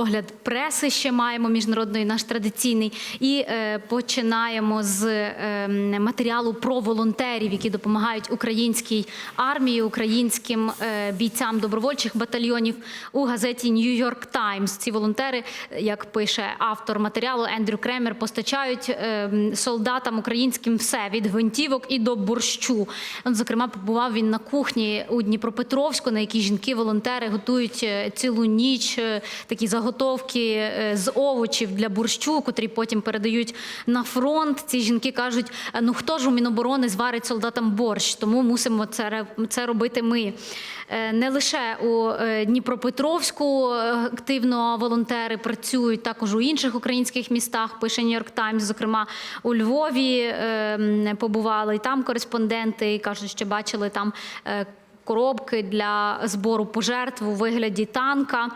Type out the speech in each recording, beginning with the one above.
огляд преси ще маємо міжнародний наш традиційний. І е, починаємо з е, матеріалу про волонтерів, які допомагають українській армії, українським е, бійцям добровольчих батальйонів у газеті York Times. Ці волонтери, як пише автор матеріалу Ендрю Кремер, постачають е, солдатам українським все від гвинтівок і до борщу. Зокрема, побував він на кухні у Дніпропетровську, на якій жінки-волонтери готують е, цілу ніч такі заготовки е, з овочів для борщу, котрі потім передають на фронт. Ці жінки кажуть: «Е, ну хто ж у Міноборони зварить солдатам борщ, тому мусимо це, це робити ми. Е, Не лише у Дніпропетровську активно волонтери працюють, також у інших українських містах. Пише Нью-Йорк Таймс, зокрема у Львові побували і там кореспонденти і кажуть, що бачили там коробки для збору пожертв у вигляді танка.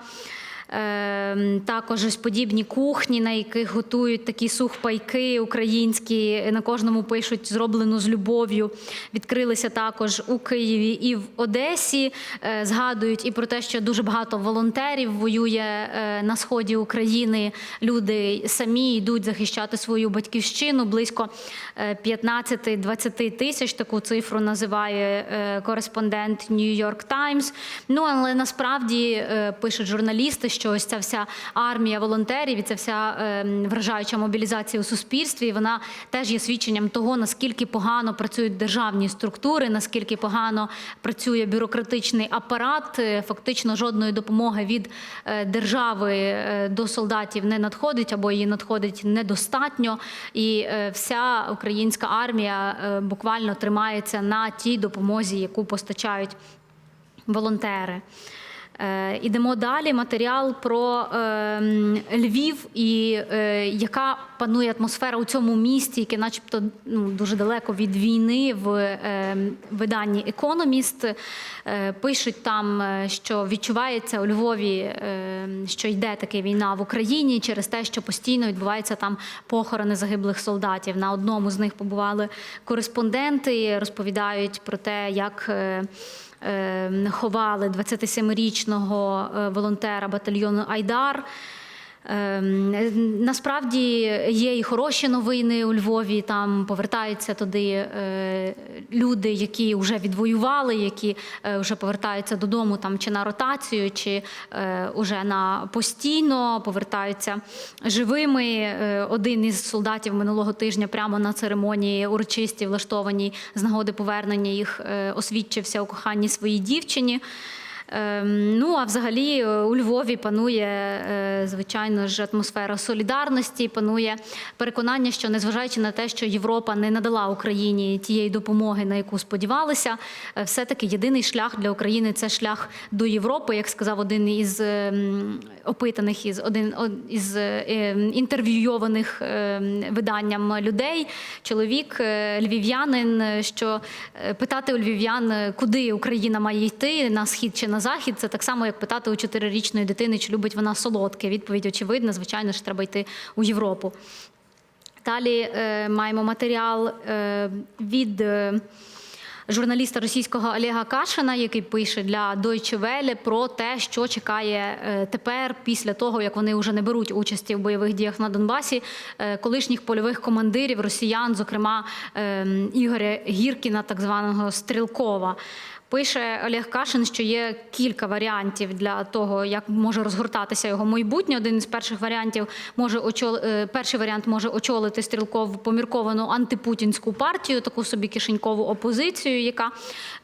Е, Також ось подібні кухні, на яких готують такі сухпайки українські. На кожному пишуть зроблено з любов'ю. Відкрилися також у Києві і в Одесі. Е, Згадують і про те, що дуже багато волонтерів воює е, на сході України. Люди самі йдуть захищати свою батьківщину. Близько е, 15-20 тисяч. Таку цифру називає е, кореспондент York Times. Ну але насправді е, пишуть журналісти, що ось ця вся армія волонтерів і ця вся е, вражаюча мобілізація у суспільстві. Вона теж є свідченням того, наскільки погано працюють державні структури, наскільки погано працює бюрократичний апарат. Е, Фактично жодної допомоги від е, держави е, до солдатів не надходить або її надходить недостатньо. І вся українська армія буквально тримається на тій допомозі, яку постачають волонтери. Е, Ідемо далі. Матеріал про е, Львів і е, яка панує атмосфера у цьому місті, яке, начебто, ну, дуже далеко від війни в е, виданні Економіст. Е, пишуть там, що відчувається у Львові, е, що йде таки війна в Україні через те, що постійно відбуваються там похорони загиблих солдатів. На одному з них побували кореспонденти, розповідають про те, як. Е, е, ховали 27-річного е, волонтера батальйону Айдар. Е, Насправді є і хороші новини у Львові. Там повертаються туди е, люди, які вже відвоювали, які е, вже повертаються додому там чи на ротацію, чи е, уже на постійно повертаються живими. Е, Один із солдатів минулого тижня прямо на церемонії урочистій влаштованій з нагоди повернення їх е, освідчився у коханні своїй дівчині. Ем, Ну а взагалі е, у Львові панує е, звичайно ж атмосфера солідарності. Панує переконання, що незважаючи на те, що Європа не надала Україні тієї допомоги, на яку сподівалися, е, все-таки єдиний шлях для України це шлях до Європи, як сказав один із ем, опитаних із один із ем, інтерв'юйованих виданням людей. Чоловік львів'янин, що питати у львів'ян, куди Україна має йти на схід чи на захід, це так само, як питати у чотирирічної дитини, чи любить вона солодке. Відповідь очевидна, звичайно ж, треба йти у Європу. Далі е, маємо матеріал е, від. е, Журналіста російського Олега Кашина, який пише для Deutsche Welle про те, що чекає е, тепер, після того як вони вже не беруть участі в бойових діях на Донбасі, е, колишніх польових командирів росіян, зокрема е, Ігоря Гіркіна, так званого Стрілкова. Пише Олег Кашин, що є кілька варіантів для того, як може розгортатися його майбутнє. Один із перших варіантів може очол... е, перший варіант може очолити стрілков помірковану антипутінську партію, таку собі кишенькову опозицію, яка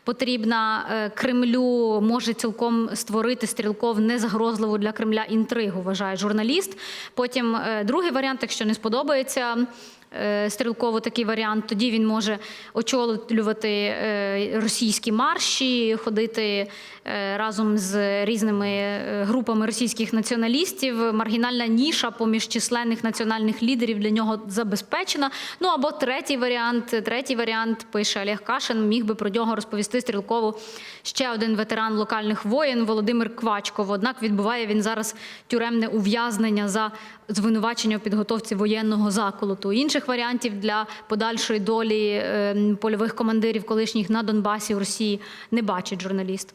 потрібна е, Кремлю, може цілком створити стрілков незагрозливу для Кремля інтригу, вважає журналіст. Потім е, другий варіант, якщо не сподобається. Е, Стрілково такий варіант, тоді він може очолювати е, російські марші, ходити е, разом з різними групами російських націоналістів. Маргінальна ніша поміж численних національних лідерів для нього забезпечена. Ну або третій варіант. Третій варіант пише Олег Кашин. Міг би про нього розповісти стрілково ще один ветеран локальних воєн Володимир Квачков. Однак відбуває він зараз тюремне ув'язнення за звинувачення у підготовці воєнного заколоту. Інших варіантів для подальшої долі е, польових командирів колишніх на Донбасі в Росії не бачить журналіст.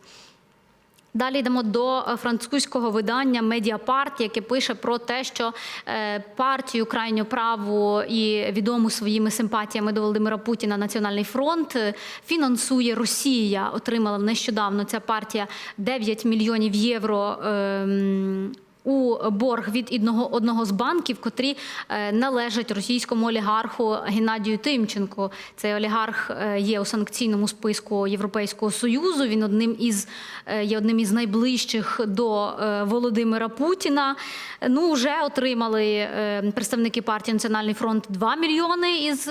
Далі йдемо до французького видання Медіапарт, яке пише про те, що е, партію крайньо праву і відому своїми симпатіями до Володимира Путіна Національний фронт фінансує Росія. Отримала нещодавно ця партія 9 мільйонів євро. У борг від одного, одного з банків, котрі е, належать російському олігарху Геннадію Тимченку. Цей олігарх е, є у санкційному списку Європейського союзу. Він одним із е, є одним із найближчих до Володимира Путіна. Ну вже отримали представники партії Національний фронт 2 мільйони із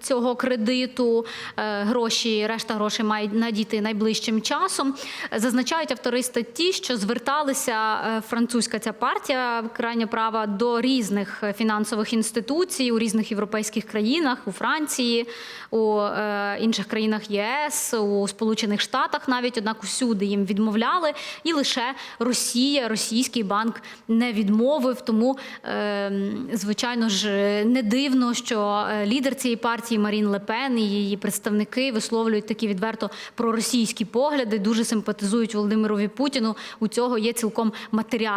цього кредиту. Гроші, решта грошей мають надійти найближчим часом. Зазначають автори статті, що зверталися е, французька ця партія крайня права до різних фінансових інституцій у різних європейських країнах, у Франції, у е, інших країнах ЄС, у Сполучених Штатах навіть однак усюди їм відмовляли, і лише Росія, російський банк не відмовив. Тому, е, звичайно ж, не дивно, що е, лідер цієї партії Марін Лепен і її представники висловлюють такі відверто проросійські погляди, дуже симпатизують Володимирові Путіну. У цього є цілком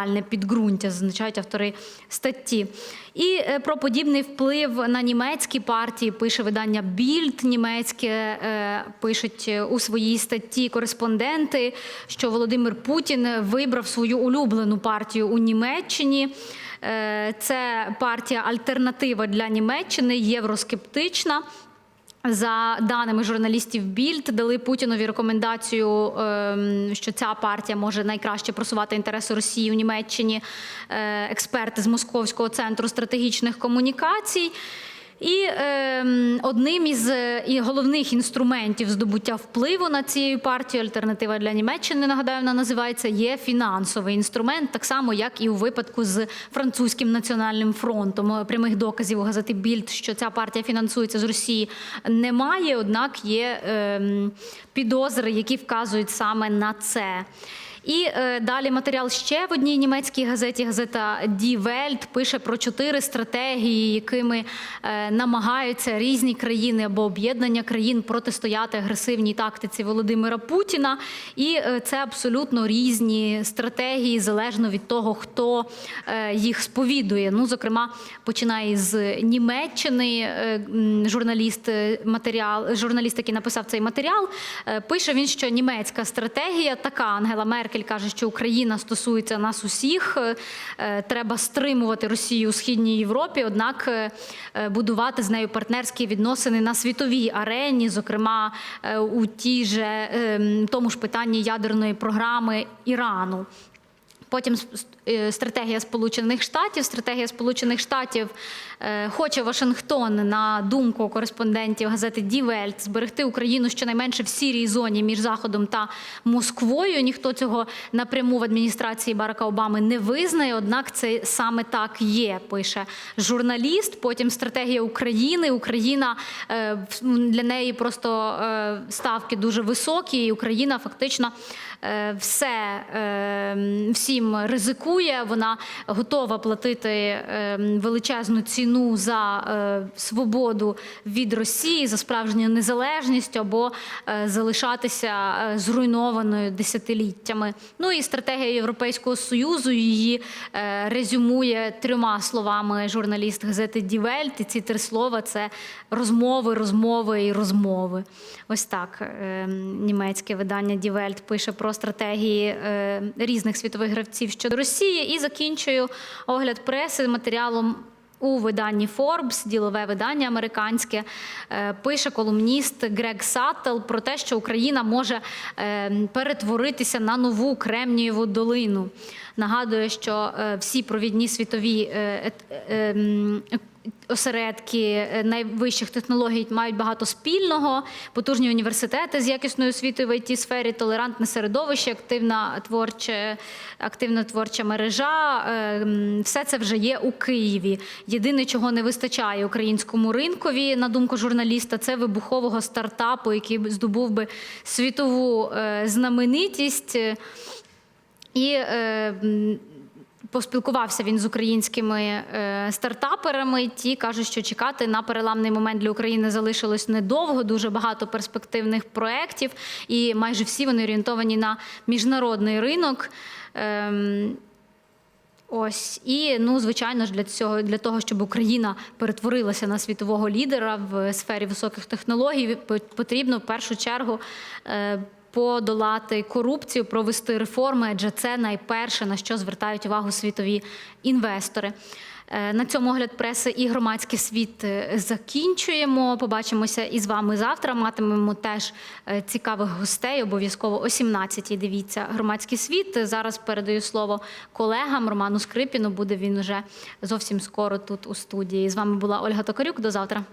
матеріальне підґрунтя, зазначають автори статті. І е, про подібний вплив на німецькі партії пише видання Більд німецьке, е, пишуть у своїй статті кореспонденти, що Володимир Путін вибрав свою улюблену партію у Німеччині. Е, Це партія Альтернатива для Німеччини, євроскептична. За даними журналістів Більд, дали Путінові рекомендацію, ем, що ця партія може найкраще просувати інтереси Росії в Німеччині. Е, Експерти з Московського центру стратегічних комунікацій. І ем, одним із е, і головних інструментів здобуття впливу на цією партію альтернатива для Німеччини, нагадаю, вона називається, є фінансовий інструмент, так само як і у випадку з французьким національним фронтом. Е, Прямих доказів у газети Більд, що ця партія фінансується з Росії, немає. Однак є ем, підозри, які вказують саме на це. І е, далі матеріал ще в одній німецькій газеті. Газета Die Welt пише про чотири стратегії, якими е, намагаються різні країни або об'єднання країн протистояти агресивній тактиці Володимира Путіна. І е, це абсолютно різні стратегії, залежно від того, хто е, їх сповідує. Ну, зокрема, починає з Німеччини. е, Журналіст е, матеріал, журналіст, який написав цей матеріал, е, пише він, що німецька стратегія така Ангела Меркель каже, що Україна стосується нас усіх. е, е, Треба стримувати Росію у східній Європі, однак е, будувати з нею партнерські відносини на світовій арені, зокрема у тій же е, тому ж питанні ядерної програми Ірану. Потім е, стратегія Сполучених Штатів. Стратегія Сполучених Штатів е, хоче Вашингтон на думку кореспондентів газети Welt зберегти Україну щонайменше в сірій зоні між Заходом та Москвою. Ніхто цього напряму в адміністрації Барака Обами не визнає. Однак це саме так є. Пише журналіст. Потім стратегія України. Україна е, для неї просто ставки дуже високі, і Україна фактично все е, всім ризикує. Вона готова платити е, величезну ціну за е, свободу від Росії, за справжню незалежність або е, залишатися е, зруйнованою десятиліттями. Ну і стратегія Європейського союзу її е, резюмує трьома словами журналіст газети Welt. І ці три слова це розмови, розмови і розмови. Ось так е, німецьке видання Welt пише про стратегії е, різних світових гравців щодо Росії. І закінчую огляд преси матеріалом. У виданні Forbes, ділове видання американське, е, пише колумніст Грег Саттел про те, що Україна може е, перетворитися на нову Кремнієву долину. Нагадує, що всі провідні світові е, ет- е, м, осередки е, найвищих технологій мають багато спільного, потужні університети з якісною освітою в it сфері, толерантне середовище, активна творча, активна творча мережа. е, Все це вже є у Києві. Єдине, чого не вистачає українському ринкові, на думку журналіста, це вибухового стартапу, який здобув би світову е, знаменитість. І е, поспілкувався він з українськими е, стартаперами. Ті кажуть, що чекати на переламний момент для України залишилось недовго. Дуже багато перспективних проєктів, і майже всі вони орієнтовані на міжнародний ринок. Ем, Ось і ну звичайно ж для цього для того, щоб Україна перетворилася на світового лідера в сфері високих технологій, по- потрібно в першу чергу. Подолати корупцію, провести реформи, адже це найперше на що звертають увагу світові інвестори. Е, На цьому огляд преси і громадський світ е, закінчуємо. Побачимося із вами завтра. Матимемо теж е, цікавих гостей. Обов'язково о 17-й Дивіться громадський світ. Зараз передаю слово колегам Роману Скрипіну. Буде він уже зовсім скоро тут у студії. З вами була Ольга Токарюк. До завтра.